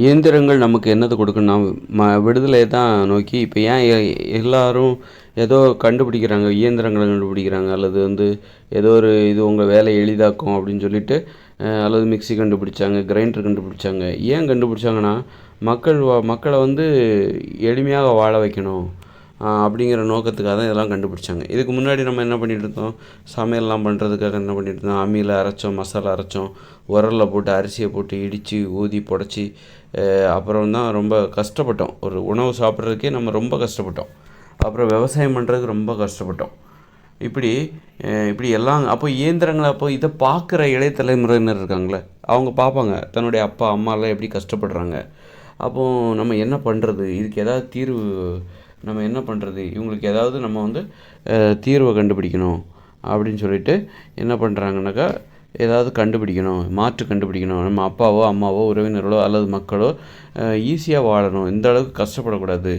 இயந்திரங்கள் நமக்கு என்னது கொடுக்குன்னா ம விடுதலையை தான் நோக்கி இப்போ ஏன் எ எல்லாரும் ஏதோ கண்டுபிடிக்கிறாங்க இயந்திரங்களை கண்டுபிடிக்கிறாங்க அல்லது வந்து ஏதோ ஒரு இது உங்கள் வேலையை எளிதாக்கும் அப்படின்னு சொல்லிட்டு அல்லது மிக்சி கண்டுபிடிச்சாங்க கிரைண்டர் கண்டுபிடிச்சாங்க. ஏன் கண்டுபிடிச்சாங்கன்னா மக்கள் வா மக்களை வந்து எளிமையாக வாழ வைக்கணும். அப்படிங்கிற நோக்கத்துக்காக தான் இதெல்லாம் கண்டுபிடிச்சாங்க. இதுக்கு முன்னாடி நம்ம என்ன பண்ணிகிட்டு இருந்தோம்? சமையல்லாம் பண்ணுறதுக்காக என்ன பண்ணிகிட்டு இருந்தோம்? அம்மியில் அரைச்சோம் மசாலா அரைச்சோம். உரலில் போட்டு அரிசியை போட்டு இடித்து ஊதி புடச்சி அப்புறம் தான் ரொம்ப கஷ்டப்பட்டோம். ஒரு உணவு சாப்பிட்றதுக்கே நம்ம ரொம்ப கஷ்டப்பட்டோம். அப்புறம் விவசாயம் பண்ணுறதுக்கு ரொம்ப கஷ்டப்பட்டோம். இப்படி இப்படி எல்லாம் அப்போ இயந்திரங்களை அப்போ இதை பார்க்குற இளைய தலைமுறையினர் இருக்காங்களே அவங்க பார்ப்பாங்க தன்னுடைய அப்பா அம்மாலாம் எப்படி கஷ்டப்படுறாங்க. அப்போது நம்ம என்ன பண்ணுறது இதுக்கு ஏதாவது தீர்வு நம்ம என்ன பண்ணுறது இவங்களுக்கு ஏதாவது நம்ம வந்து தீர்வை கண்டுபிடிக்கணும் அப்படின்னு சொல்லிட்டு என்ன பண்ணுறாங்கனாக்கா ஏதாவது கண்டுபிடிக்கணும் மாற்று கண்டுபிடிக்கணும். நம்ம அப்பாவோ அம்மாவோ உறவினர்களோ அல்லது மக்களோ ஈஸியாக வாழணும். இந்த அளவுக்கு கஷ்டப்படக்கூடாது.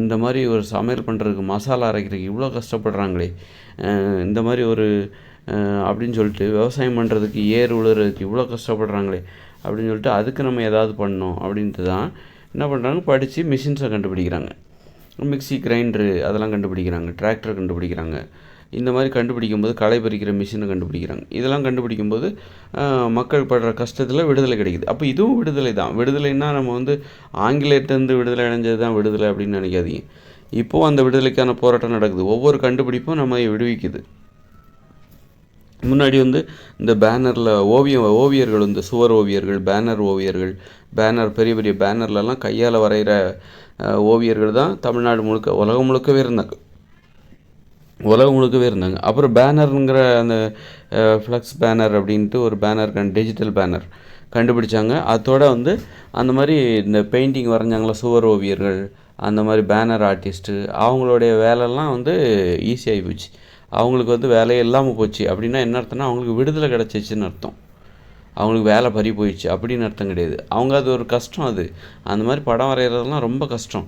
இந்த மாதிரி ஒரு சமையல் பண்ணுறதுக்கு மசாலா அரைக்கிறதுக்கு இவ்வளோ கஷ்டப்படுறாங்களே. இந்த மாதிரி ஒரு அப்படின்னு சொல்லிட்டு விவசாயம் பண்ணுறதுக்கு ஏர் உழுறதுக்கு இவ்வளோ கஷ்டப்படுறாங்களே அப்படின்னு சொல்லிட்டு அதுக்கு நம்ம ஏதாவது பண்ணணும் அப்படின்ட்டு தான் என்ன பண்ணுறாங்க படித்து மிஷின்ஸை கண்டுபிடிக்கிறாங்க. மிக்சி கிரைண்டரு அதெல்லாம் கண்டுபிடிக்கிறாங்க டிராக்டர் கண்டுபிடிக்கிறாங்க. இந்த மாதிரி கண்டுபிடிக்கும்போது களை பறிக்கிற மிஷினை கண்டுபிடிக்கிறாங்க. இதெல்லாம் கண்டுபிடிக்கும்போது மக்கள் படுற கஷ்டத்தில் விடுதலை கிடைக்குது. அப்போ இதுவும் விடுதலை தான். விடுதலைன்னா நம்ம வந்து ஆங்கிலேயர்லேருந்து விடுதலை அடைஞ்சது தான் விடுதலை அப்படின்னு நினைக்காதீங்க. இப்போது அந்த விடுதலைக்கான போராட்டம் நடக்குது. ஒவ்வொரு கண்டுபிடிப்பும் நம்ம விடுவிக்குது. முன்னாடி வந்து இந்த பேனரில் ஓவியம் ஓவியர்கள் வந்து சுவர் ஓவியர்கள் பேனர் ஓவியர்கள் பேனர் பெரிய பெரிய பேனர்லலாம் கையால் வரைகிற ஓவியர்கள் தான் தமிழ்நாடு முழுக்க உலகம் முழுக்கவே இருந்தாங்க. உலகம் முழுக்கவே இருந்தாங்க. அப்புறம் பேனருங்கிற அந்த ஃப்ளக்ஸ் பேனர் அப்படின்ட்டு ஒரு பேனர் கண் டிஜிட்டல் பேனர் கண்டுபிடிச்சாங்க. அதோட வந்து அந்த மாதிரி இந்த பெயிண்டிங் வரைஞ்சாங்களா சுவர் ஓவியர்கள் அந்த மாதிரி பேனர் ஆர்டிஸ்ட்டு அவங்களுடைய வேலைலாம் வந்து ஈஸியாகி போச்சு. அவங்களுக்கு வந்து வேலையே இல்லாமல் போச்சு. அப்படின்னா என்ன அர்த்தம்னா அவங்களுக்கு விடுதலை கிடச்சிச்சின்னு அர்த்தம். அவங்களுக்கு வேலை பறி போயிடுச்சு அப்படின்னு அர்த்தம் கிடையாது. அவங்க அது ஒரு கஷ்டம் அது. அந்த மாதிரி படம் வரைகிறதெல்லாம் ரொம்ப கஷ்டம்.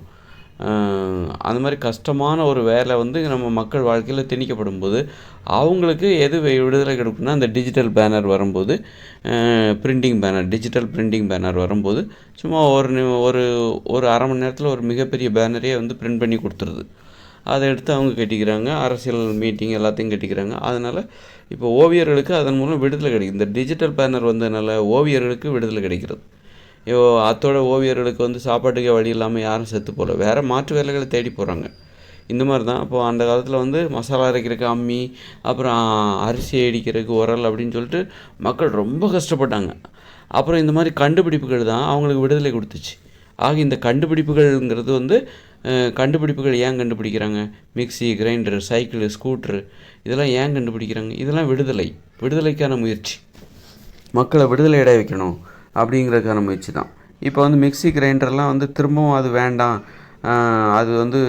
அந்த மாதிரி கஷ்டமான ஒரு வேலை வந்து நம்ம மக்கள் வாழ்க்கையில் திணிக்கப்படும் போது அவங்களுக்கு எது விடுதலை கிடைக்கும்னா அந்த டிஜிட்டல் பேனர் வரும்போது printing banner digital printing banner வரும்போது சும்மா ஒரு ஒரு ஒரு அரை மணி நேரத்தில் ஒரு மிகப்பெரிய பேனரே வந்து பிரிண்ட் பண்ணி கொடுத்துருது. அதை எடுத்து அவங்க கட்டிக்கிறாங்க. அரசியல் மீட்டிங் எல்லாத்தையும் கட்டிக்கிறாங்க. அதனால் இப்போ ஓவியர்களுக்கு அதன் மூலம் விடுதலை கிடைக்கும். இந்த டிஜிட்டல் பேனர் வந்ததுனால ஓவியர்களுக்கு விடுதலை கிடைக்கிறது. ஐயோ அத்தோட ஓவியர்களுக்கு வந்து சாப்பாட்டுக்கே வழி இல்லாமல் யாரும் செத்து போகல வேறு மாற்று வேலைகளை தேடி போகிறாங்க இந்த மாதிரி தான் அப்போது அந்த காலத்தில் வந்து மசாலா அரைக்கிறதுக்கு அம்மி அப்புறம் அரிசி அடிக்கிறதுக்கு உரல் அப்படின்னு சொல்லிட்டு மக்கள் ரொம்ப கஷ்டப்பட்டாங்க. அப்புறம் இந்த மாதிரி கண்டுபிடிப்புகள் தான் அவங்களுக்கு விடுதலை கொடுத்துச்சு. ஆக இந்த கண்டுபிடிப்புகள்ங்கிறது வந்து கண்டுபிடிப்புகள் ஏன் கண்டுபிடிக்கிறாங்க? மிக்சி கிரைண்டர் சைக்கிள் ஸ்கூட்ரு இதெல்லாம் ஏன் கண்டுபிடிக்கிறாங்க? இதெல்லாம் விடுதலை. விடுதலைக்கான முயற்சி. மக்களை விடுதலை இட வைக்கணும் அப்படிங்கிறதுக்கான முயற்சி தான். இப்போ வந்து மிக்சி கிரைண்டர்லாம் வந்து திரும்பவும் அது வேண்டாம். அது வந்து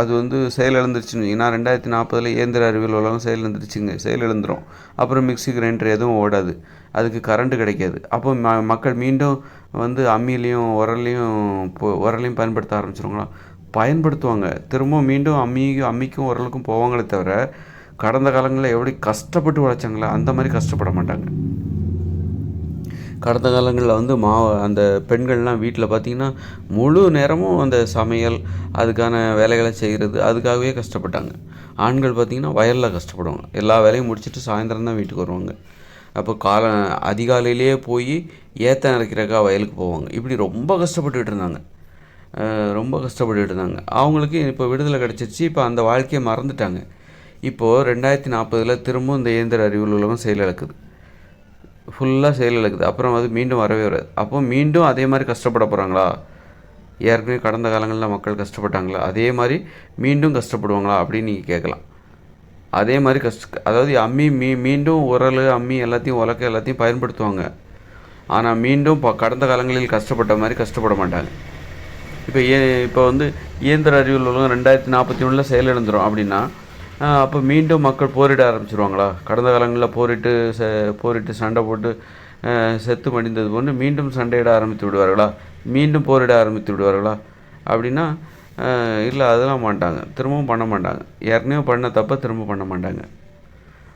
அது வந்து செயலிழந்துருச்சுன்னு ஏன்னா ரெண்டாயிரத்தி நாற்பதில் இயந்திர அறிவியல் உலகம் செயலிழந்துருச்சுங்க செயலிழந்துடும் அப்புறம் மிக்சி கிரைண்டர் எதுவும் ஓடாது. அதுக்கு கரண்ட்டு கிடைக்காது. அப்போ ம மக்கள் மீண்டும் வந்து அம்மிலையும் உரல்லையும் இப்போ உரலையும் பயன்படுத்த ஆரம்பிச்சிருங்களா பயன்படுத்துவாங்க. திரும்ப மீண்டும் அம்மிக்கும் அம்மிக்கும் உரலுக்கும் போவாங்களே தவிர கடந்த காலங்களில் எப்படி கஷ்டப்பட்டு உழைச்சாங்களே அந்த மாதிரி கஷ்டப்பட மாட்டாங்க. கடந்த காலங்களில் வந்து மா அந்த பெண்கள்லாம் வீட்டில் பார்த்திங்கன்னா முழு நேரமும் அந்த சமையல் அதுக்கான வேலைகளை செய்கிறது அதுக்காகவே கஷ்டப்பட்டாங்க. ஆண்கள் பார்த்திங்கன்னா வயலில் கஷ்டப்படுவாங்க. எல்லா வேலையும் முடிச்சுட்டு சாயந்தரம் தான் வீட்டுக்கு வருவாங்க. அப்போ கால அதிகாலையிலேயே போய் ஏற்ற இறக்கிறக்கா வயலுக்கு போவாங்க. இப்படி ரொம்ப கஷ்டப்பட்டுக்கிட்டு இருந்தாங்க. ரொம்ப கஷ்டப்பட்டுக்கிட்டு இருந்தாங்க. அவங்களுக்கு இப்போ விடுதலை கிடச்சிருச்சு. இப்போ அந்த வாழ்க்கையை மறந்துட்டாங்க. இப்போது ரெண்டாயிரத்தி நாற்பதில் திரும்பவும் இந்த இயந்திர அறிவியல் உலகம் செயலிழக்குது ஃபுல்லாக செயலிழக்குது அப்புறம் அது மீண்டும் வரவே வராது. அப்போ மீண்டும் அதே மாதிரி கஷ்டப்பட போகிறாங்களா ஏற்கனவே கடந்த காலங்களில் மக்கள் கஷ்டப்பட்டாங்களா? அதே மாதிரி மீண்டும் கஷ்டப்படுவாங்களா? அப்படின்னு நீங்கள் கேட்கலாம். அதே மாதிரி கஷ்ட அதாவது அம்மி மீ மீண்டும் உரல் அம்மி எல்லாத்தையும் உலக்க எல்லாத்தையும் பயன்படுத்துவாங்க. ஆனால் மீண்டும் இப்போ கடந்த காலங்களில் கஷ்டப்பட்ட மாதிரி கஷ்டப்பட மாட்டாங்க. இப்போ ஏ இப்போ வந்து இயந்திர அறிவியல் உலகம் ரெண்டாயிரத்தி நாற்பத்தி ஒன்றில் செயலிழந்துடும் அப்படின்னா அப்போ மீண்டும் மக்கள் போரிட ஆரம்பிச்சிருவாங்களா? கடந்த காலங்களில் போரிட்டு ச போரிட்டு சண்டை போட்டு செத்து மடிந்தது போன்று மீண்டும் சண்டையிட ஆரம்பித்து விடுவார்களா? மீண்டும் போரிட ஆரம்பித்து விடுவார்களா? அப்படின்னா இல்லை அதெல்லாம் மாட்டாங்க. திரும்பவும் பண்ண மாட்டாங்க. ஏற்கனவே பண்ண தப்பை திரும்ப பண்ண மாட்டாங்க.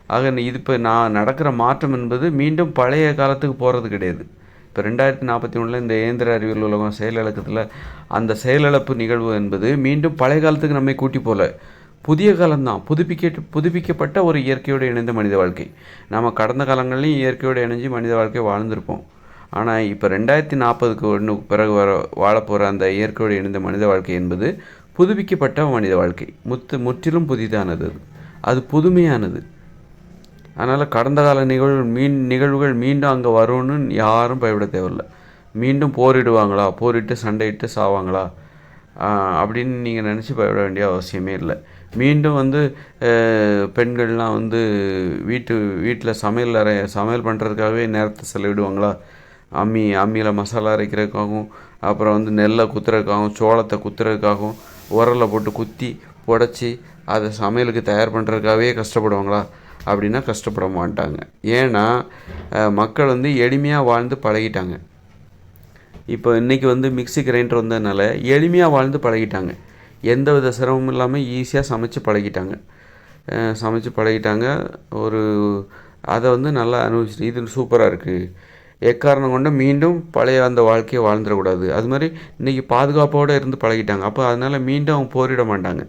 ஆக இது இப்போ நான் நடக்கிற மாற்றம் என்பது மீண்டும் பழைய காலத்துக்கு போகிறது கிடையாது. இப்போ ரெண்டாயிரத்தி நாற்பத்தி ஒன்றில் இந்த இயந்திர அறிவியல் உலகம் செயலிழக்கத்தில் அந்த செயலிழப்பு நிகழ்வு என்பது மீண்டும் பழைய காலத்துக்கு நம்மை கூட்டி போகல புதிய காலம்தான். புதுப்பிக்க புதுப்பிக்கப்பட்ட ஒரு இயற்கையோடு இணைந்த மனித வாழ்க்கை. நம்ம கடந்த காலங்களிலையும் இயற்கையோடு இணைஞ்சு மனித வாழ்க்கை வாழ்ந்திருப்போம். ஆனால் இப்போ ரெண்டாயிரத்தி நாற்பதுக்கு ஒன்று பிறகு வர வாழப்போகிற அந்த இயற்கையோடு இணைந்த மனித வாழ்க்கை என்பது புதுப்பிக்கப்பட்ட மனித வாழ்க்கை. முத்து முற்றிலும் புதிதானது அது. அது புதுமையானது. அதனால் கடந்த கால நிகழ்வு மீன் நிகழ்வுகள் மீண்டும் அங்கே வரும்னு யாரும் பயப்பட தேவையில்ல. மீண்டும் போரிடுவாங்களா? போரிட்டு சண்டையிட்டு சாவாங்களா? அப்படின்னு நீங்கள் நினச்சி பயப்பட வேண்டிய அவசியமே இல்லை. மீண்டும் வந்து பெண்கள்லாம் வந்து வீட்டு வீட்டில் சமையல் அறை சமையல் பண்ணுறதுக்காகவே நேரத்தை செலவிடுவாங்களா? அம்மி அம்மியில் மசாலா அரைக்கிறதுக்காகவும் அப்புறம் வந்து நெல்லை குத்துறதுக்காகவும் சோளத்தை குத்துறதுக்காகவும் உரலில் போட்டு குத்தி புடச்சி அதை சமையலுக்கு தயார் பண்ணுறதுக்காகவே கஷ்டப்படுவாங்களா? அப்படின்னா கஷ்டப்பட மாட்டாங்க. ஏன்னா மக்கள் வந்து எளிமையாக வாழ்ந்து பழகிட்டாங்க. இப்போ இன்றைக்கி வந்து மிக்ஸி கிரைண்டர் வந்ததுனால எளிமையாக வாழ்ந்து பழகிட்டாங்க. எந்த வித சிரமமும் இல்லாமல் ஈஸியாக சமைச்சு பழகிட்டாங்க. சமைச்சு பழகிட்டாங்க. ஒரு அதை வந்து நல்லா அனுபவிச்சுட்டு இது சூப்பராக இருக்குது எக்காரணம் கொண்டு மீண்டும் பழைய அந்த வாழ்க்கையை வாழ்ந்துடக்கூடாது. அது மாதிரி இன்றைக்கி பாதுகாப்போடு இருந்து பழகிட்டாங்க. அப்போ அதனால் மீண்டும் அவங்க போரிட மாட்டாங்க.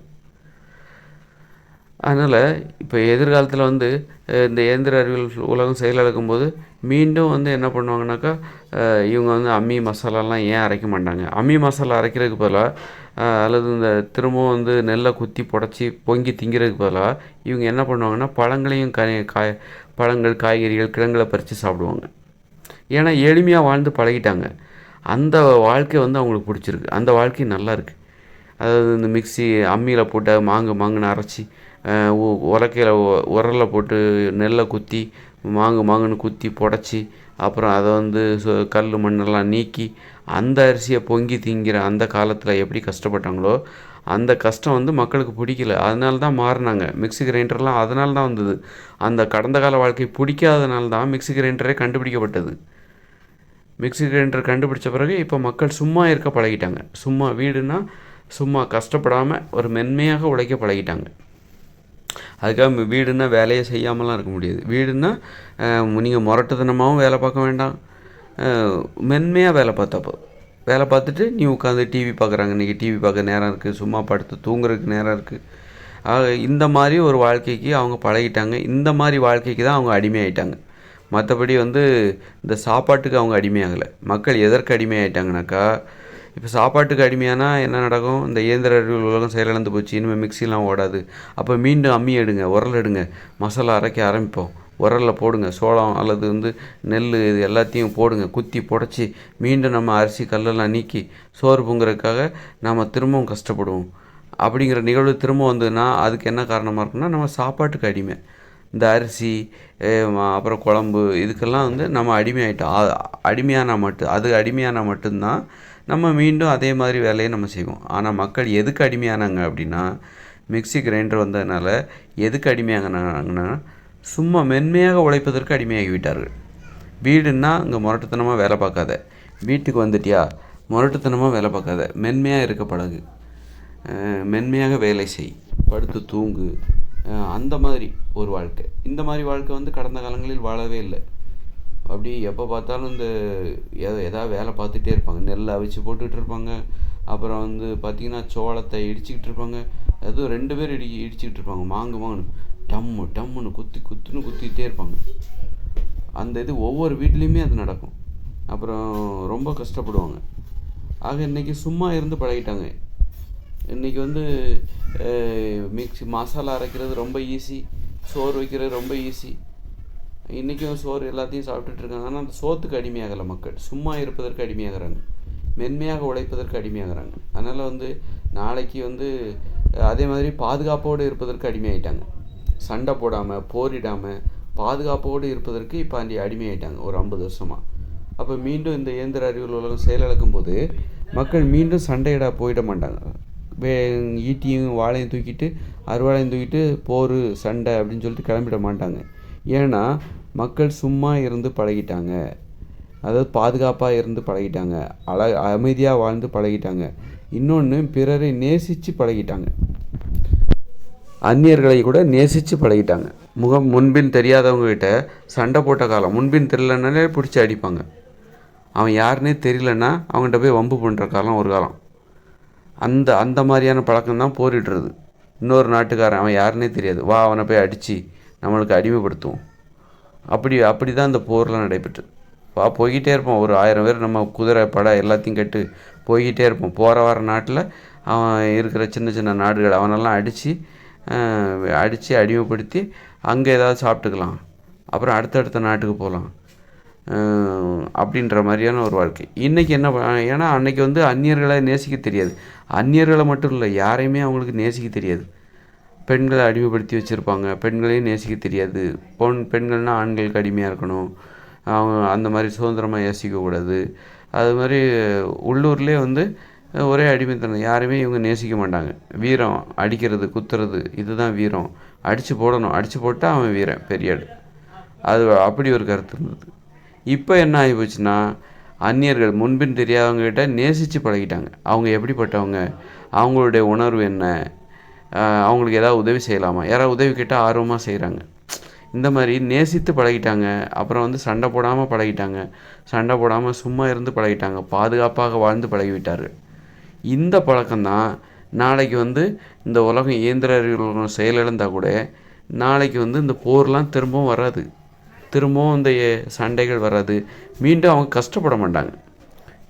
அதனால் இப்போ எதிர்காலத்தில் வந்து இந்த இயந்திர அறிவியல் உலகம் செயலிழக்கும் போது மீண்டும் வந்து என்ன பண்ணுவாங்கனாக்கா இவங்க வந்து அம்மி மசாலாலாம் ஏன் அரைக்க மாட்டாங்க? அம்மி மசாலா அரைக்கிறதுக்கு பதிலாக அல்லது இந்த திரும்பவும் வந்து நெல்லை குத்தி புடச்சி பொங்கி திங்கிறதுக்கு பதிலாக இவங்க என்ன பண்ணுவாங்கன்னா பழங்களையும் காய் காய் பழங்கள் காய்கறிகள் கிழங்குகளை பறித்து சாப்பிடுவாங்க. ஏன்னா எளிமையாக வாழ்ந்து பழகிட்டாங்க. அந்த வாழ்க்கை வந்து அவங்களுக்கு பிடிச்சிருக்கு. அந்த வாழ்க்கை நல்லாயிருக்கு அதாவது இந்த மிக்ஸி அம்மியில் போட்டு மாங்கு மாங்குன்னு அரைச்சி உலக்கையில் உரலில் போட்டு நெல்லை குத்தி மாங்கு மாங்குன்னு குத்தி புடச்சி அப்புறம் அதை வந்து சு- கல் மண்ணெல்லாம் நீக்கி அந்த அரிசியை பொங்கி திங்கிற அந்த காலத்தில் எப்படி கஷ்டப்பட்டாங்களோ அந்த கஷ்டம் வந்து மக்களுக்கு பிடிக்கல. அதனால தான் மாறினாங்க. மிக்ஸி கிரைண்டர்லாம் அதனால தான் வந்தது. அந்த கடந்த கால வாழ்க்கை பிடிக்காதனால தான் மிக்ஸி கிரைண்டரே கண்டுபிடிக்கப்பட்டது. மிக்ஸி கிரைண்டர் கண்டுபிடிச்ச பிறகு இப்போ மக்கள் சும்மா இருக்க பழகிட்டாங்க. சும்மா வீடுனா சும்மா கஷ்டப்படாமல் ஒரு மென்மையாக உழைக்க பழகிட்டாங்க. அதுக்காக வீடுன்னா வேலையை செய்யாமலாம் இருக்க முடியாது. வீடுன்னா நீங்கள் முரட்டுத்தனமாகவும் வேலை பார்க்க வேண்டாம். மென்மையாக வேலை பார்த்தா போதும். வேலை பார்த்துட்டு நீ உட்காந்து டிவி பார்க்குறாங்க. இன்றைக்கி டிவி பார்க்க நேரம் இருக்குது சும்மா படுத்து தூங்குறதுக்கு நேரம் இருக்குது ஆக இந்த மாதிரி ஒரு வாழ்க்கைக்கு அவங்க பழகிட்டாங்க. இந்த மாதிரி வாழ்க்கைக்கு தான் அவங்க அடிமையாயிட்டாங்க. மற்றபடி வந்து இந்த சாப்பாட்டுக்கு அவங்க அடிமையாகலை. மக்கள் எதற்கு அடிமையாயிட்டாங்கனாக்கா இப்போ சாப்பாட்டுக்கு அடிமையானா என்ன நடக்கும்? இந்த இயந்திர அறிவியல் உலகம் செயலிழந்து போச்சு இனிமேல் மிக்சிலாம் ஓடாது. அப்போ மீண்டும் அம்மி எடுங்க உரல் எடுங்க மசாலா அரைக்க ஆரம்பிப்போம். உரலில் போடுங்க சோளம் அல்லது வந்து நெல் இது எல்லாத்தையும் போடுங்க குத்தி புடச்சி மீண்டும் நம்ம அரிசி கல்லெல்லாம் நீக்கி சோறு பொங்குறதுக்காக நாம் திரும்பவும் கஷ்டப்படுவோம். அப்படிங்கிற நிகழ்வு திரும்ப வந்ததுன்னா அதுக்கு என்ன காரணமாக இருக்குன்னா நம்ம சாப்பாட்டுக்கு அடிமை. இந்த அரிசி அப்புறம் குழம்பு இதுக்கெல்லாம் வந்து நம்ம அடிமையாயிட்டோம். அ- மட்டும் அது அடிமையானால் மட்டும்தான் நம்ம மீண்டும் அதே மாதிரி வேலையை நம்ம செய்வோம். ஆனால் மக்கள் எதுக்கு அடிமையானாங்க அப்படின்னா மிக்ஸி கிரைண்டர் வந்ததுனால எதுக்கு அடிமையாகினாங்கன்னா சும்மா மென்மையாக உழைப்பதற்கு அடிமையாகி விட்டார்கள் வீடுன்னா அங்கே முரட்டுத்தனமாக வேலை பார்க்காத. வீட்டுக்கு வந்துட்டியா? முரட்டுத்தனமாக வேலை பார்க்காத. மென்மையாக இருக்க பழகு. மென்மையாக வேலை செய். படுத்து தூங்கு. அந்த மாதிரி ஒரு வாழ்க்கை. இந்த மாதிரி வாழ்க்கை வந்து கடந்த காலங்களில் வாழவே இல்லை. அப்படி எப்போ பார்த்தாலும் இந்த எத எதாவது வேலை பார்த்துட்டே இருப்பாங்க. நெல் அவிச்சு போட்டுக்கிட்டு இருப்பாங்க. அப்புறம் வந்து பார்த்திங்கன்னா சோளத்தை இடிச்சுக்கிட்டு இருப்பாங்க. அதுவும் ரெண்டு பேர் இடி இடிச்சுக்கிட்டு இருப்பாங்க. மாங்கு மாங்குன்னு. டம்மு டம்முன்னு குத்தி குத்துன்னு குத்திக்கிட்டே இருப்பாங்க. அந்த இது ஒவ்வொரு வீட்லேயுமே அது நடக்கும். அப்புறம் ரொம்ப கஷ்டப்படுவாங்க. ஆக இன்றைக்கி சும்மா இருந்து பழகிட்டாங்க. இன்னைக்கு வந்து மிக்ஸி மசாலா அரைக்கிறது ரொம்ப ஈஸி சோறு வைக்கிறது ரொம்ப ஈஸி இன்றைக்கும் சோறு எல்லாத்தையும் சாப்பிட்டுட்டு இருக்காங்க. ஆனால் அந்த சோத்துக்கு அடிமையாகலை மக்கள். சும்மா இருப்பதற்கு அடிமையாகிறாங்க. மென்மையாக உழைப்பதற்கு அடிமையாகிறாங்க. அதனால் வந்து நாளைக்கு வந்து அதே மாதிரி பாதுகாப்போடு இருப்பதற்கு அடிமையாயிட்டாங்க. சண்டை போடாமல் போரிடாமல் பாதுகாப்போடு இருப்பதற்கு இப்போ அந்த அடிமையாயிட்டாங்க ஒரு ஐம்பது வருஷமாக அப்போ மீண்டும் இந்த இயந்திர அறிவியல் உலகம் செயலிழக்கும் போது மக்கள் மீண்டும் சண்டையிட போயிட மாட்டாங்க. வே ஈட்டியும் வாழையும் தூக்கிட்டு அறுவாளையும் தூக்கிட்டு போர் சண்டை அப்படின்னு சொல்லிட்டு கிளம்பிட மாட்டாங்க. ஏன்னா மக்கள் சும்மா இருந்து பழகிட்டாங்க. அதாவது பாதுகாப்பாக இருந்து பழகிட்டாங்க. அழ அமைதியாக வாழ்ந்து பழகிட்டாங்க. இன்னொன்று பிறரை நேசித்து பழகிட்டாங்க. அந்நியர்களை கூட நேசித்து பழகிட்டாங்க. முகம் முன்பின் தெரியாதவங்ககிட்ட சண்டை போட்ட காலம் முன்பின் தெரியலனாலே பிடிச்சி அடிப்பாங்க. அவன் யாருன்னே தெரியலன்னா அவங்ககிட்ட போய் வம்பு பண்ணுற காலம் ஒரு காலம். அந்த அந்த மாதிரியான பழக்கம் தான் போரிடுறது. இன்னொரு நாட்டுக்காரன் அவன் யாருன்னே தெரியாது. வா அவனை போய் அடித்து நம்மளுக்கு அடிமைப்படுத்துவோம். அப்படி அப்படி தான் இந்த போர்லாம் நடைபெற்று வா போய்கிட்டே இருப்போம். ஒரு ஆயிரம் பேர் நம்ம குதிரை படை எல்லாத்தையும் கட்டு போய்கிட்டே இருப்போம். போகிற வர நாட்டில் அவன் இருக்கிற சின்ன சின்ன நாடுகள் அவனெல்லாம் அடித்து அடித்து அடிமைப்படுத்தி அங்கே ஏதாவது சாப்பிட்டுக்கலாம். அப்புறம் அடுத்தடுத்த நாட்டுக்கு போகலாம். அப்படின்ற மாதிரியான ஒரு வாழ்க்கை. இன்றைக்கி என்ன ஏன்னா அன்னைக்கு வந்து அந்நியர்களை நேசிக்க தெரியாது. அந்நியர்களை மட்டும் இல்லை யாரையுமே அவங்களுக்கு நேசிக்க தெரியாது. பெண்களை அடிமைப்படுத்தி வச்சுருப்பாங்க. பெண்களையும் நேசிக்க தெரியாது. பொன் பெண்கள்னால் ஆண்களுக்கு அடிமையாக இருக்கணும். அவங்க அந்த மாதிரி சுதந்திரமாக யோசிக்கக்கூடாது அது மாதிரி உள்ளூர்லேயே வந்து ஒரே அடிமைத்தனம். யாருமே இவங்க நேசிக்க மாட்டாங்க. வீரம் அடிக்கிறது குத்துறது இதுதான் வீரம். அடித்து போடணும். அடித்து போட்டால் அவன் வீரன் பெரிய அது அப்படி ஒரு கருத்து இருந்தது. இப்போ என்ன ஆகி போச்சுன்னா அந்நியர்கள் முன்பின் தெரியாதவங்ககிட்ட நேசித்து பழகிட்டாங்க. அவங்க எப்படிப்பட்டவங்க? அவங்களுடைய உணர்வு என்ன? அவங்களுக்கு ஏதாவது உதவி செய்யலாமா? யாராவது உதவி கேட்டால் ஆர்வமாக செய்கிறாங்க இந்த மாதிரி நேசித்து பழகிட்டாங்க. அப்புறம் வந்து சண்டை போடாமல் பழகிட்டாங்க. சண்டை போடாமல் சும்மா இருந்து பழகிட்டாங்க. பாதுகாப்பாக வாழ்ந்து பழகிவிட்டார்கள். இந்த பழக்கம்தான் நாளைக்கு வந்து இந்த உலகம் இயந்திர அறிவியல் செயலிழந்தால் கூட நாளைக்கு வந்து இந்த போர்லாம் திரும்பவும் வராது. திரும்பவும் இந்த சண்டைகள் வராது மீண்டும் அவங்க கஷ்டப்பட மாட்டாங்க.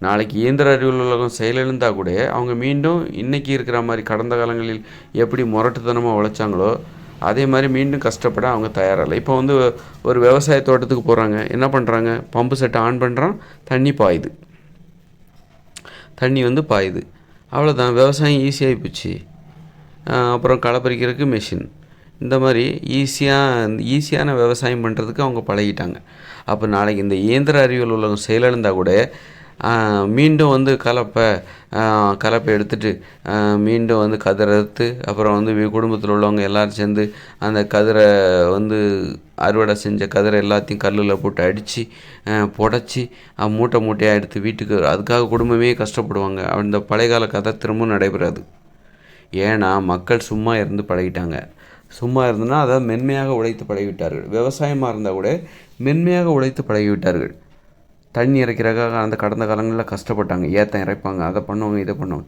நாளைக்கு இயந்திர அறிவியல் உலகம் செயலிழந்தால் கூட அவங்க மீண்டும் இன்றைக்கி இருக்கிற மாதிரி கடந்த காலங்களில் எப்படி முரட்டுத்தனமாக உழைச்சாங்களோ அதே மாதிரி மீண்டும் கஷ்டப்பட அவங்க தயாராகலை இப்போ வந்து ஒரு விவசாய தோட்டத்துக்கு போகிறாங்க என்ன பண்ணுறாங்க பம்பு செட்டை ஆன் பண்ணுறான் தண்ணி பாயுது. தண்ணி வந்து பாயுது. அவ்வளோதான் விவசாயம் ஈஸியாகி போச்சு. அப்புறம் களை பறிக்கிறதுக்கு மிஷின் இந்த மாதிரி ஈஸியாக ஈஸியான விவசாயம் பண்ணுறதுக்கு அவங்க பழகிட்டாங்க. அப்போ நாளைக்கு இந்த இயந்திர அறிவியல் உலகம் செயலிழந்தால் கூட மீண்டும் வந்து கலப்பை கலப்பை எடுத்துட்டு மீண்டும் வந்து கதிரை அறுத்து அப்புறம் வந்து குடும்பத்தில் உள்ளவங்க எல்லோரும் சேர்ந்து அந்த கதிரை வந்து அறுவடை செஞ்ச கதிரை எல்லாத்தையும் கல்லில் போட்டு அடித்து புடச்சி மூட்டை மூட்டையாக எடுத்து வீட்டுக்கு அதுக்காக குடும்பமே கஷ்டப்படுவாங்க. அந்த பழைய கால கதை திரும்பவும் நடைபெறாது. ஏன்னா மக்கள் சும்மா இருந்து பழகிட்டாங்க. சும்மா இருந்தனா அதை மென்மையாக உழைத்து பழகிவிட்டார்கள். விவசாயமாக இருந்தால் கூட மென்மையாக உழைத்து பழகிவிட்டார்கள். தண்ணி இறைக்கிறக்காக அந்த கடந்த காலங்களில் கஷ்டப்பட்டாங்க. ஏத்தம் இறைப்பாங்க அதை பண்ணுவாங்க இதை பண்ணுவாங்க.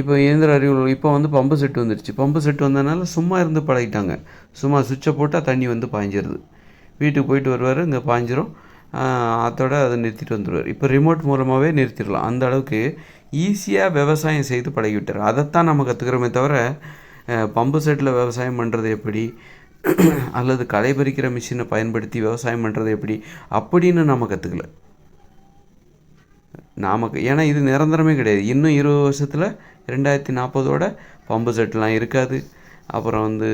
இப்போ இயந்திர அறிவு இப்போ வந்து பம்பு செட்டு வந்துடுச்சு பம்பு செட்டு வந்ததுனால சும்மா இருந்து பழகிட்டாங்க. சும்மா சுவிட்சை போட்டால் தண்ணி வந்து பாய்ஞ்சிருது. வீட்டுக்கு போயிட்டு வருவார் இங்கே பாய்ஞ்சிரும். அதோட அதை நிறுத்திட்டு வந்துடுவார் இப்போ ரிமோட் மூலமாகவே நிறுத்திடலாம். அந்த அளவுக்கு ஈஸியாக விவசாயம் செய்து பழகிவிட்டார். அதைத்தான் நம்ம கற்றுக்கிறோமே தவிர பம்பு செட்டில் விவசாயம் பண்ணுறது எப்படி? அல்லது களை பறிக்கிற மிஷினை பயன்படுத்தி விவசாயம் பண்ணுறது எப்படி? அப்படின்னு நம்ம கற்றுக்கல நாமக்கு ஏன்னா இது நிரந்தரமே கிடையாது. இன்னும் இருபது வருஷத்தில் ரெண்டாயிரத்தி நாற்பதோட பம்பு செட்லாம் இருக்காது. அப்புறம் வந்து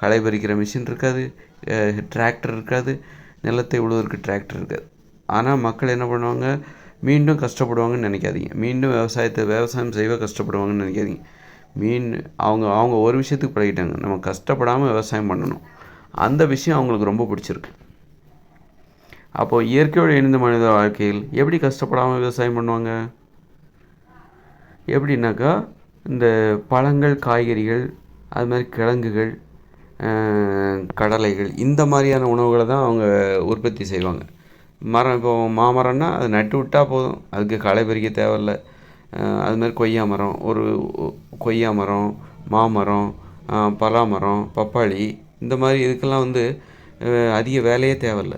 களை பறிக்கிற மிஷின் இருக்காது. டிராக்டர் இருக்காது. நிலத்தை உழுவதற்கு டிராக்டர் இருக்காது. ஆனால் மக்கள் என்ன பண்ணுவாங்க? மீண்டும் கஷ்டப்படுவாங்கன்னு நினைக்காதீங்க. மீண்டும் விவசாயத்தை விவசாயம் செய்வ கஷ்டப்படுவாங்கன்னு நினைக்காதீங்க. மீன் அவங்க அவங்க ஒரு விஷயத்துக்கு பழகிட்டாங்க. நம்ம கஷ்டப்படாமல் விவசாயம் பண்ணணும். அந்த விஷயம் அவங்களுக்கு ரொம்ப பிடிச்சிருக்கு. அப்போது இயற்கையோடு இணைந்த மனித வாழ்க்கையில் எப்படி கஷ்டப்படாமல் விவசாயம் பண்ணுவாங்க? எப்படின்னாக்கா இந்த பழங்கள் காய்கறிகள் அது மாதிரி கிழங்குகள் கடலைகள் இந்த மாதிரியான உணவுகளை தான் அவங்க உற்பத்தி செய்வாங்க. மரம் இப்போ மாமரம்னா அது நட்டு விட்டால் போதும். அதுக்கு களை பறிக்க தேவையில்ல. அது மாதிரி கொய்யா மரம் ஒரு கொய்யா மரம் மாமரம் பலா மரம் பப்பாளி இந்த மாதிரி இதுக்கெல்லாம் வந்து அதிக வேலையே தேவையில்ல.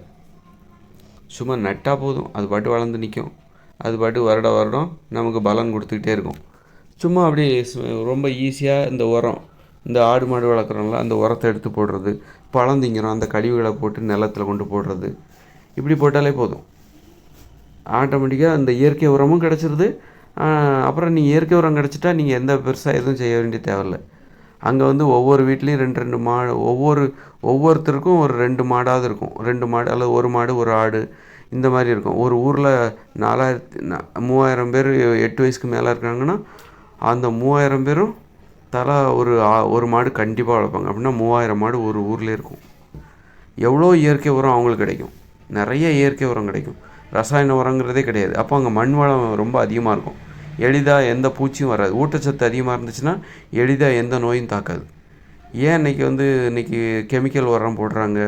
சும்மா நட்டால் போதும் அது பாட்டு வளர்ந்து நிற்கும் அது பாட்டு வருட வருடம் நமக்கு பலன் கொடுத்துக்கிட்டே இருக்கும். சும்மா அப்படி ரொம்ப ஈஸியாக இந்த உரம் இந்த ஆடு மாடு வளர்க்குறோம்ல அந்த உரத்தை எடுத்து போடுறது பழம் திங்கிறோம் அந்த கழிவுகளை போட்டு நிலத்தில் கொண்டு போடுறது இப்படி போட்டாலே போதும். ஆட்டோமேட்டிக்காக அந்த இயற்கை உரமும் கிடச்சிருது அப்புறம் நீங்கள் இயற்கை உரம் கிடச்சிட்டா நீங்கள் எந்த பெருசாக எதுவும் செய்ய வேண்டிய தேவையில்ல. அங்கே வந்து ஒவ்வொரு வீட்லேயும் ரெண்டு ரெண்டு மாடு ஒவ்வொரு ஒவ்வொருத்தருக்கும் ஒரு ரெண்டு மாடாவது இருக்கும். ரெண்டு மாடு அல்லது ஒரு மாடு ஒரு ஆடு இந்த மாதிரி இருக்கும். ஒரு ஊரில் நாலாயிரத்தி மூவாயிரம் பேர் எட்டு வயசுக்கு மேலே இருக்காங்கன்னா அந்த மூவாயிரம் பேரும் தலா ஒரு ஆ- ஒரு மாடு கண்டிப்பாக வளர்ப்பாங்க. அப்படின்னா மூவாயிரம் மாடு ஒரு ஊரில் இருக்கும். எவ்வளோ இயற்கை உரம் அவங்களுக்கு கிடைக்கும். நிறைய இயற்கை உரம் கிடைக்கும். ரசாயன உரங்கிறதே கிடையாது. அப்போ அங்கே மண் வளம் ரொம்ப அதிகமாக இருக்கும். எளிதாக எந்த பூச்சியும் வராது. ஊட்டச்சத்து அதிகமாக இருந்துச்சுன்னா எளிதாக எந்த நோயும் தாக்காது. ஏன் இன்றைக்கி வந்து இன்னைக்கு கெமிக்கல் உரம் போடுறாங்க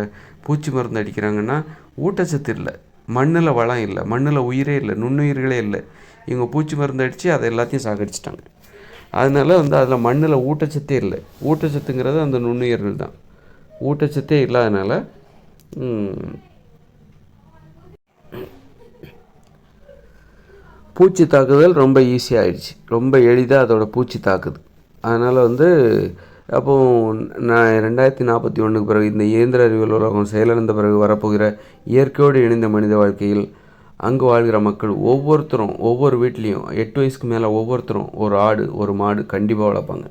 பூச்சி மருந்து அடிக்கிறாங்கன்னா ஊட்டச்சத்து இல்லை. மண்ணில் வளம் இல்லை. மண்ணில் உயிரே இல்லை. நுண்ணுயிர்களே இல்லை. இவங்க பூச்சி மருந்து அடித்து அதை எல்லாத்தையும் சாகடிச்சிட்டாங்க. அதனால் வந்து அதில் மண்ணில் ஊட்டச்சத்தே இல்லை. ஊட்டச்சத்துங்கிறது அந்த நுண்ணுயிர்கள் தான். ஊட்டச்சத்தே இல்லாதனால பூச்சி தாக்குதல் ரொம்ப ஈஸியாகிடுச்சு ரொம்ப எளிதாக அதோட பூச்சி தாக்குது. அதனால் வந்து அப்போது நான் ரெண்டாயிரத்தி நாற்பத்தி ஒன்றுக்கு பிறகு இந்த இயந்திர அறிவியல் உலகம் செயலிழந்த பிறகு வரப்போகிற இயற்கையோடு இணைந்த மனித வாழ்க்கையில் அங்கு வாழ்கிற மக்கள் ஒவ்வொருத்தரும் ஒவ்வொரு வீட்லேயும் எட்டு வயசுக்கு மேலே ஒவ்வொருத்தரும் ஒரு ஆடு ஒரு மாடு கண்டிப்பாக வளர்ப்பாங்க.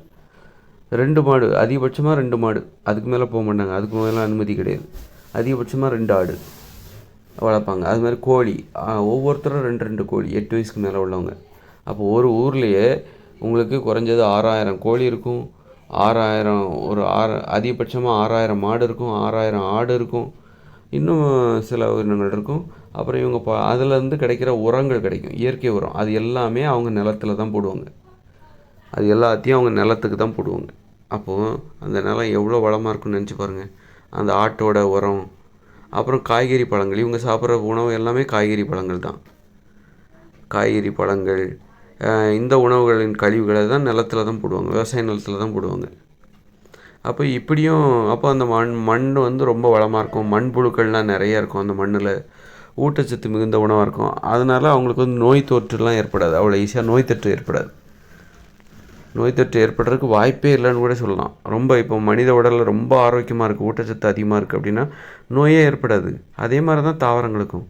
ரெண்டு மாடு அதிகபட்சமாக ரெண்டு மாடு. அதுக்கு மேலே போக மாட்டாங்க. அதுக்கு மேலே அனுமதி கிடையாது. அதிகபட்சமாக ரெண்டு ஆடு. வளர்ப்பாங்க. அது மாதிரி கோழி ஒவ்வொருத்தரும் ரெண்டு ரெண்டு கோழி எட்டு வயசுக்கு மேலே உள்ளவங்க. அப்போ ஒரு ஊர்லேயே உங்களுக்கு குறைஞ்சது ஆறாயிரம் கோழி இருக்கும். ஆறாயிரம் ஒரு ஆறு அதிகபட்சமாக ஆறாயிரம் மாடு இருக்கும். ஆறாயிரம் ஆடு இருக்கும். இன்னும் சில உயிரினங்கள் இருக்கும். அப்புறம் இவங்க ப அதுலேருந்து கிடைக்கிற உரங்கள் கிடைக்கும். இயற்கை உரம். அது எல்லாமே அவங்க நிலத்துல தான் போடுவாங்க. அது எல்லாத்தையும் அவங்க நிலத்துக்கு தான் போடுவாங்க. அப்போது அந்த நிலம் எவ்வளோ வளமாக இருக்கும்னு நினச்சி பாருங்கள் அந்த ஆட்டோட உரம் அப்புறம் காய்கறி பழங்கள். இவங்க சாப்பிட்ற உணவு எல்லாமே காய்கறி பழங்கள் தான். காய்கறி பழங்கள் இந்த உணவுகளின் கழிவுகளை தான் நிலத்துல தான் போடுவாங்க. விவசாய நிலத்துல தான் போடுவாங்க. அப்போ இப்படியும் அப்போ அந்த மண் மண் வந்து ரொம்ப வளமாக இருக்கும். மண்புழுக்கள்லாம் நிறைய இருக்கும். அந்த மண்ணில் ஊட்டச்சத்து மிகுந்த உணவாக இருக்கும். அதனால் அவங்களுக்கு வந்து நோய் தொற்றுலாம் ஏற்படாது. அவ்வளோ ஈஸியாக நோய் தொற்று ஏற்படாது. நோய் தொற்று ஏற்படுறதுக்கு வாய்ப்பே இல்லைன்னு கூட சொல்லலாம். ரொம்ப இப்போ மனித உடலில் ரொம்ப ஆரோக்கியமாக இருக்குது ஊட்டச்சத்து அதிகமாக இருக்குது அப்படின்னா நோயே ஏற்படாது. அதே மாதிரி தான் தாவரங்களுக்கும்.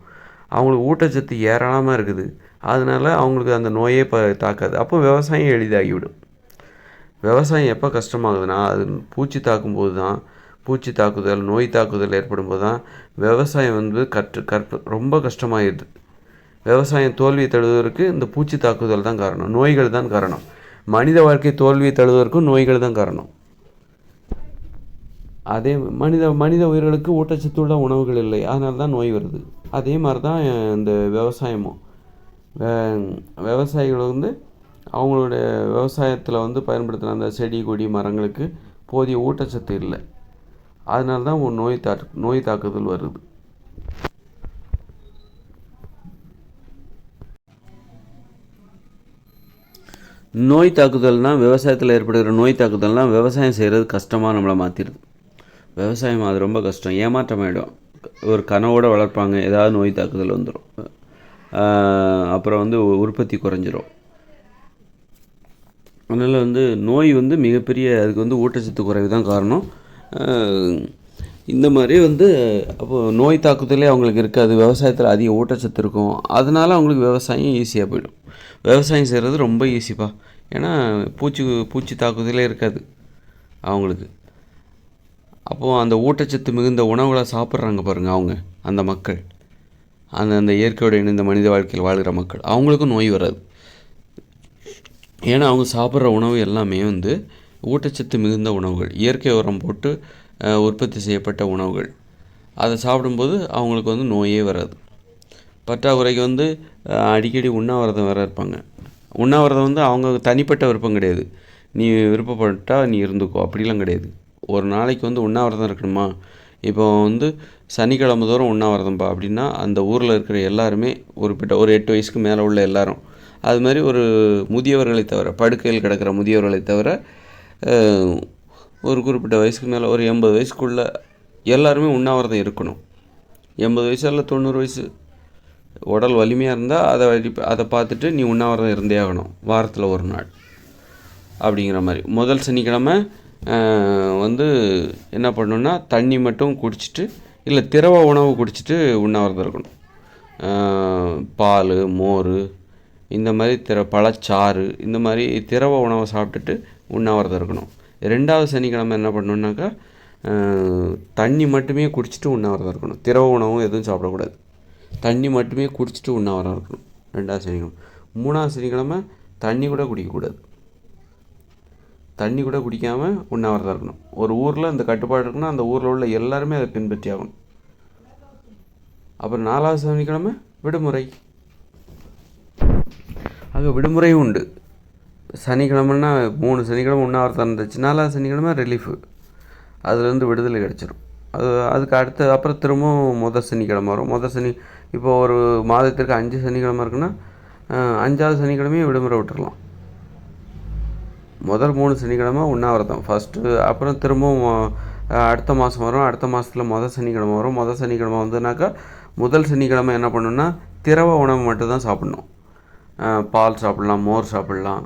அவங்களுக்கு ஊட்டச்சத்து ஏராளமாக இருக்குது. அதனால் அவங்களுக்கு அந்த நோயே ப தாக்காது. அப்போ விவசாயம் எளிதாகிவிடும். விவசாயம் எப்போ கஷ்டமாகுதுன்னா அது பூச்சி தாக்கும்போது தான் பூச்சி தாக்குதல் நோய் தாக்குதல் ஏற்படும் போது தான் விவசாயம் வந்து கற்று கற்ப ரொம்ப கஷ்டமாகிடுது விவசாயம் தோல்வியை தழுவதற்கு இந்த பூச்சி தாக்குதல் தான் காரணம். நோய்கள் தான் காரணம். மனித வாழ்க்கை தோல்வியை தழுவதற்கும் நோய்கள் தான் காரணம். அதே மனித மனித உயிர்களுக்கு ஊட்டச்சத்துள்ள உணவுகள் இல்லை. அதனால தான் நோய் வருது. அதே மாதிரி தான் இந்த விவசாயமும். விவசாயிகள் வந்து அவங்களுடைய விவசாயத்தில் வந்து பயன்படுத்துகிற அந்த செடி கொடி மரங்களுக்கு போதிய ஊட்டச்சத்து இல்லை. அதனால தான் நோய் தா நோய் தாக்குதல் வருது. நோய் தாக்குதல்னால் விவசாயத்தில் ஏற்படுகிற நோய் தாக்குதல்னால் விவசாயம் செய்கிறது கஷ்டமாக நம்மளை மாற்றிடுது விவசாயம் அது ரொம்ப கஷ்டம். ஏமாற்றமாயிடும். ஒரு கனவோடு வளர்ப்பாங்க. ஏதாவது நோய் தாக்குதல் வந்துடும் அப்புறம் வந்து உற்பத்தி குறைஞ்சிரும். அதனால் வந்து நோய் வந்து மிகப்பெரிய அதுக்கு வந்து ஊட்டச்சத்து குறைவு தான் காரணம். இந்த மாதிரி வந்து அப்போது நோய் தாக்குதலே அவங்களுக்கு இருக்காது. விவசாயத்தில் அதிக ஊட்டச்சத்து இருக்கும். அதனால் அவங்களுக்கு விவசாயம் ஈஸியாக போயிடும். விவசாயம் செய்கிறது ரொம்ப ஈஸிப்பா. ஏன்னா பூச்சி பூச்சி தாக்குதலே இருக்காது அவங்களுக்கு. அப்போது அந்த ஊட்டச்சத்து மிகுந்த உணவுகளை சாப்பிட்றாங்க பாருங்கள் அவங்க அந்த மக்கள். அந்த அந்த இயற்கையோடு இணைந்த மனித வாழ்க்கையில் வாழ்கிற மக்கள். அவங்களுக்கும் நோய் வராது. ஏன்னா அவங்க சாப்பிட்ற உணவு எல்லாமே வந்து ஊட்டச்சத்து மிகுந்த உணவுகள். இயற்கை உரம் போட்டு உற்பத்தி செய்யப்பட்ட உணவுகள். அதை சாப்பிடும்போது அவங்களுக்கு வந்து நோயே வராது. பற்றாக்குறைக்கு வந்து அடிக்கடி உண்ணாவிரதம் வேறு இருப்பாங்க. உண்ணாவிரதம் வந்து அவங்க தனிப்பட்ட விருப்பம் கிடையாது. நீ விருப்பப்பட்டால் நீ இருந்துக்கோ. அப்படிலாம் கிடையாது. ஒரு நாளைக்கு வந்து உண்ணாவிரதம் இருக்கணுமா? இப்போ வந்து சனிக்கிழமை தோறும் உண்ணாவிரதம்ப்பா அப்படின்னா அந்த ஊரில் இருக்கிற எல்லாருமே குறிப்பிட்ட ஒரு எட்டு வயசுக்கு மேலே உள்ள எல்லாரும். அது மாதிரி ஒரு முதியவர்களை தவிர படுக்கையில் கிடக்கிற முதியவர்களை தவிர ஒரு குறிப்பிட்ட வயசுக்கு மேலே ஒரு எண்பது வயசுக்குள்ளே எல்லாருமே உண்ணாவிரதம் இருக்கணும். எண்பது வயசு இல்லை தொண்ணூறு வயசு உடல் வலிமையாக இருந்தால் அதை அதை பார்த்துட்டு நீ உண்ணாவிரதம் இருந்தே ஆகணும். வாரத்தில் ஒரு நாள். அப்படிங்கிற மாதிரி. முதல் சனிக்கிழமை வந்து என்ன பண்ணணுன்னா தண்ணி மட்டும் குடிச்சிட்டு இல்லை திரவ உணவு குடிச்சிட்டு உண்ணாவிரதம் இருக்கணும். பால் மோர் இந்த மாதிரி திர பழச்சாறு இந்த மாதிரி திரவ உணவை சாப்பிட்டுட்டு உண்ணாவிரதம் இருக்கணும். ரெண்டாவது சனிக்கிழமை என்ன பண்ணணுன்னாக்கா தண்ணி மட்டுமே குடிச்சிட்டு உண்ணாவிரதம் இருக்கணும். திரவ உணவும் எதுவும் சாப்பிடக்கூடாது. தண்ணி மட்டுமே குடிச்சிட்டு உண்ணாவரம் இருக்கணும். ரெண்டாவது சனிக்கிழமை. மூணாவது சனிக்கிழமை தண்ணி கூட குடிக்கக்கூடாது தண்ணி கூட குடிக்காமல் உண்ணாவிரதம் இருக்கணும். ஒரு ஊரில் இந்த கட்டுப்பாடு இருக்குன்னா அந்த ஊரில் உள்ள எல்லாருமே அதை பின்பற்றி ஆகணும். அப்புறம் நாலாவது சனிக்கிழமை விடுமுறை. ஆக விடுமுறையும் உண்டு. சனிக்கிழமைன்னா மூணு சனிக்கிழமை உண்ணாவிரதம் இருந்துச்சு. நாலாவது சனிக்கிழமை ரிலீஃபு அதுலேருந்து விடுதலை கிடச்சிரும். அது அதுக்கு அடுத்து அப்புறம் திரும்பவும் முதல் சனிக்கிழமை வரும். முதல் சனி இப்போ ஒரு மாதத்திற்கு அஞ்சு சனிக்கிழமை இருக்குன்னா அஞ்சாவது சனிக்கிழமையும் விடுமுறை விட்டுறலாம். முதல் மூணு சனிக்கிழமை உண்ணாவிரதம். ஃபஸ்ட்டு அப்புறம் திரும்பவும் அடுத்த மாதம் வரும். அடுத்த மாதத்தில் முதல் சனிக்கிழமை வரும். முதல் சனிக்கிழமை வந்ததுனாக்கா முதல் சனிக்கிழமை என்ன பண்ணணும்னா திரவ உணவு மட்டும்தான் சாப்பிட்ணும். பால் சாப்பிட்லாம் மோர் சாப்பிட்லாம்.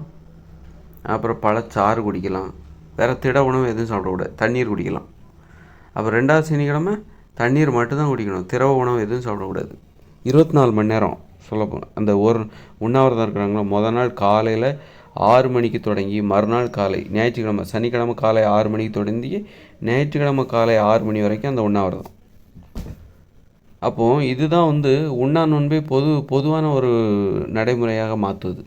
அப்புறம் பழச்சாறு குடிக்கலாம். வேறு திட உணவு எதுவும் சாப்பிடக்கூடாது. தண்ணீர் குடிக்கலாம். அப்புறம் ரெண்டாவது சனிக்கிழமை தண்ணீர் மட்டும்தான் குடிக்கணும். திரவ உணவு எதுவும் சாப்பிடக்கூடாது. இருபத்தி நாலு மணி நேரம் சொல்லப்போனால் அந்த ஒரு உண்ணாவிரதம் இருக்கிறாங்களோ மொதல் நாள் காலையில் ஆறு மணிக்கு தொடங்கி மறுநாள் காலை ஞாயிற்றுக்கிழமை சனிக்கிழமை காலை ஆறு மணிக்கு தொடங்கி ஞாயிற்றுக்கிழமை காலை ஆறு மணி வரைக்கும் அந்த உண்ணாவிரதம். அப்போது இதுதான் வந்து உண்ணா நோன்பே பொது பொதுவான ஒரு நடைமுறையாக மாற்றுது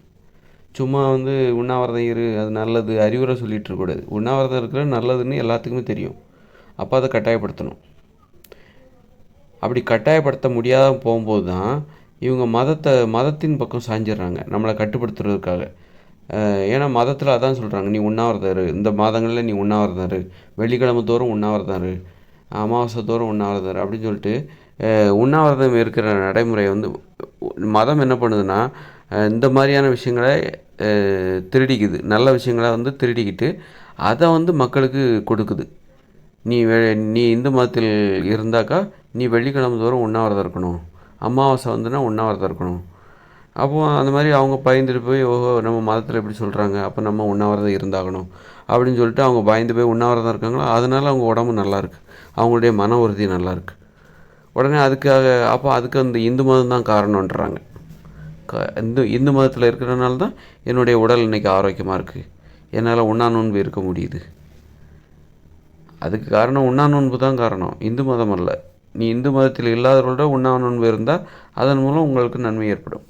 சும்மா வந்து உண்ணாவிரதம் இரு அது நல்லது அறிவுரை சொல்லிட்டு இருக்கக்கூடாது. உண்ணாவிரதம் இருக்கிற நல்லதுன்னு எல்லாத்துக்குமே தெரியும். அப்போ அதை கட்டாயப்படுத்தணும். அப்படி கட்டாயப்படுத்த முடியாத போகும்போது தான் இவங்க மதத்தை மதத்தின் பக்கம் சாஞ்சிடுறாங்க நம்மளை கட்டுப்படுத்துறதுக்காக. ஏன்னா மதத்தில் அதான் சொல்கிறாங்க நீ உண்ணாவிரதம் இரு. இந்த மாதங்களில் நீ உண்ணாவிரதம் இரு. வெள்ளிக்கிழமை தோறும் உண்ணாவிரதம் இரு. அமாவாசை தோறும் உண்ணாவிரதம் இரு அப்படின்னு சொல்லிட்டு உண்ணாவிரதம் இருக்கிற நடைமுறை வந்து மதம் என்ன பண்ணுதுன்னா இந்த மாதிரியான விஷயங்களை திருடிக்குது. நல்ல விஷயங்களை வந்து திருடிக்கிட்டு அதை வந்து மக்களுக்கு கொடுக்குது. நீ வெ நீ இந்து மதத்தில் இருந்தாக்கா நீ வெள்ளிக்கிழமை தோறும் உண்ணாவிரதம் இருக்கணும். அமாவாசை வந்துன்னா உண்ணாவிரதம் இருக்கணும். அப்போது அந்த மாதிரி அவங்க பயந்துட்டு போய் ஓஹோ நம்ம மதத்தில் எப்படி சொல்கிறாங்க அப்போ நம்ம உண்ணாவிரதம் இருந்தாகணும். அப்படின்னு சொல்லிட்டு அவங்க பயந்து போய் உண்ணாவிரதம் இருக்காங்களோ? அதனால் அவங்க உடம்பு நல்லாயிருக்கு அவங்களுடைய மன உறுதி நல்லாயிருக்கு உடனே அதுக்காக அப்போ அதுக்கு அந்த இந்து மதம் தான் காரணன்றாங்க க இந்து இந்து மதத்தில் இருக்கிறனால தான் என்னுடைய உடல் இன்றைக்கி ஆரோக்கியமாக இருக்குது என்னால் உண்ணா நோன்பு இருக்க முடியுது. அதுக்கு காரணம் உண்ணா நோன்பு தான் காரணம். இந்து மதம் அல்ல. நீ இந்து மதத்தில் இல்லாதவர்களோட உண்ணா நோன்பு இருந்தால் அதன் மூலம் உங்களுக்கு நன்மை ஏற்படும்.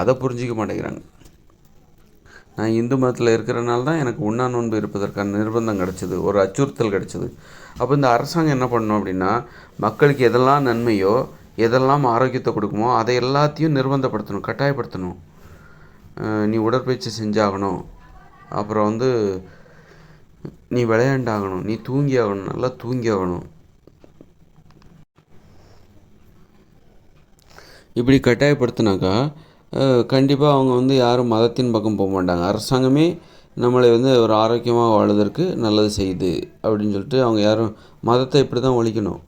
அதை புரிஞ்சிக்க மாட்டேங்கிறாங்க. நான் இந்து மதத்தில் இருக்கிறனால தான் எனக்கு உண்ணா நோன்பு இருப்பதற்கான நிர்பந்தம் கிடச்சிது ஒரு அச்சுறுத்தல் கிடச்சிது. அப்போ இந்த அரசாங்கம் என்ன பண்ணணும் அப்படின்னா மக்களுக்கு எதெல்லாம் நன்மையோ எதெல்லாம் ஆரோக்கியத்தை கொடுக்குமோ அதை எல்லாத்தையும் நிர்பந்தப்படுத்தணும் கட்டாயப்படுத்தணும். நீ உடற்பயிற்சி செஞ்சாகணும். அப்புறம் வந்து நீ விளையாண்டாகணும் நீ தூங்கி ஆகணும் நல்லா தூங்கி ஆகணும் இப்படி கட்டாயப்படுத்தினாக்கா கண்டிப்பாக அவங்க வந்து யாரும் மதத்தின் பக்கம் போக மாட்டாங்க. அரசாங்கமே நம்மளை வந்து ஒரு ஆரோக்கியமாக வாழ்வதற்கு நல்லது செய்யுது அப்படின்னு சொல்லிட்டு அவங்க யாரும் மதத்தை இப்படி தான் ஒழிக்கணும்.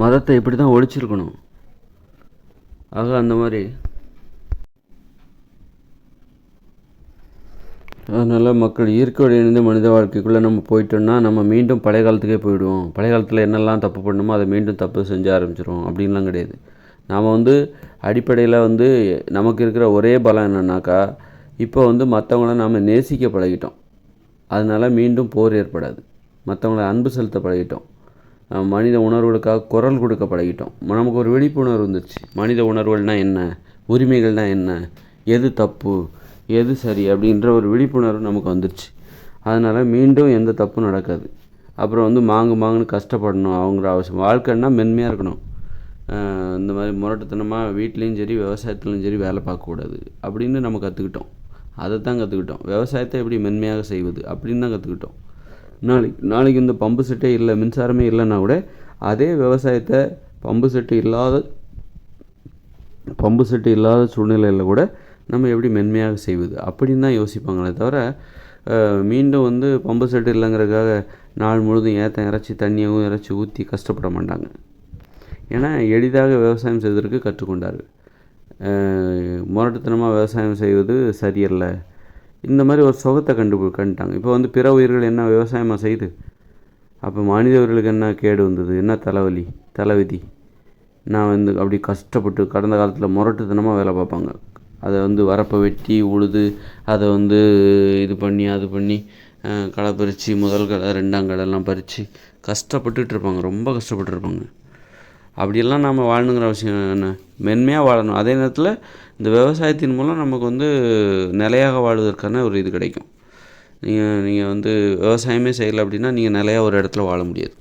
மதத்தை இப்படி தான் ஒழிச்சிருக்கணும். ஆக அந்த மாதிரி. அதனால் மக்கள் இயற்கையோடு இணைந்து மனித வாழ்க்கைக்குள்ளே நம்ம போயிட்டோம்னா நம்ம மீண்டும் பழைய காலத்துக்கே போயிடுவோம். பழைய காலத்தில் என்னெல்லாம் தப்பு பண்ணணுமோ அதை மீண்டும் தப்பு செஞ்ச ஆரம்பிச்சிரும் அப்படின்லாம் கிடையாது. நாம் வந்து அடிப்படையில் வந்து நமக்கு இருக்கிற ஒரே பலம் என்னன்னாக்கா இப்போ வந்து மற்றவங்கள நாம் நேசிக்க பழகிட்டோம். அதனால் மீண்டும் போர் ஏற்படாது. மற்றவங்கள அன்பு செலுத்த பழகிட்டோம். மனித உணர்வுகளுக்காக குரல் கொடுக்க பழகிட்டோம் நமக்கு ஒரு விழிப்புணர்வு வந்துருச்சு மனித உணர்வுகள்னால் என்ன? உரிமைகள்னால் என்ன? எது தப்பு? எது சரி? அப்படின்ற ஒரு விழிப்புணர்வு நமக்கு வந்துருச்சு. அதனால் மீண்டும் எந்த தப்பும் நடக்காது. அப்புறம் வந்து மாங்கு மாங்குன்னு கஷ்டப்படணும். அவங்கிற அவசியம். வாழ்க்கைன்னா மென்மையாக இருக்கணும். இந்த மாதிரி முரட்டுத்தனமாக வீட்லேயும் சரி விவசாயத்துலையும் சரி வேலை பார்க்கக்கூடாது அப்படின்னு நம்ம கற்றுக்கிட்டோம் அதை தான் கற்றுக்கிட்டோம் விவசாயத்தை எப்படி மென்மையாக செய்வது? அப்படின்னு தான் கற்றுக்கிட்டோம் நாளைக்கு நாளைக்கு இந்த பம்பு செட்டே இல்லை மின்சாரமே இல்லைன்னா கூட அதே விவசாயத்தை பம்பு செட்டு இல்லாத பம்பு செட்டு இல்லாத சூழ்நிலையில் கூட நம்ம எப்படி மென்மையாக செய்வது? அப்படின்னு தான் யோசிப்பாங்களே தவிர மீண்டும் வந்து பம்பு செட்டு இல்லைங்கிறதுக்காக நாள் முழுதும் ஏற்ற இறைச்சி தண்ணியவும் இறைச்சி ஊற்றி கஷ்டப்பட மாட்டாங்க. ஏன்னா எளிதாக விவசாயம் செய்வதற்கு கற்றுக்கொண்டார்கள். முரட்டுத்தனமாக விவசாயம் செய்வது சரியல்ல. இந்த மாதிரி ஒரு சுகத்தை கண்டு கண்டுட்டாங்க. இப்போ வந்து பிற உயிர்கள் என்ன விவசாயமாக செய்யுது அப்போ மனித என்ன கேடு வந்தது? என்ன தலைவலி தலைவிதி? நான் வந்து அப்படி கஷ்டப்பட்டு கடந்த காலத்தில் முரட்டுத்தனமாக வேலை பார்ப்பாங்க. அதை வந்து வரப்பை வெட்டி உழுது அதை வந்து இது பண்ணி அது பண்ணி களை பறித்து முதல் களை ரெண்டாம் களைலாம் பறித்து கஷ்டப்பட்டுட்டு இருப்பாங்க. ரொம்ப கஷ்டப்பட்டுருப்பாங்க அப்படியெல்லாம் நாம் வாழணுங்கிற அவசியம் என்ன? மென்மையாக வாழணும். அதே நேரத்தில் இந்த விவசாயத்தின் மூலம் நமக்கு வந்து நிலையாக வாழ்வதற்கான ஒரு இது கிடைக்கும். நீங்கள் நீங்கள் வந்து விவசாயமே செய்யலை அப்படின்னா நீங்கள் நிலையாக ஒரு இடத்துல வாழ முடியாது.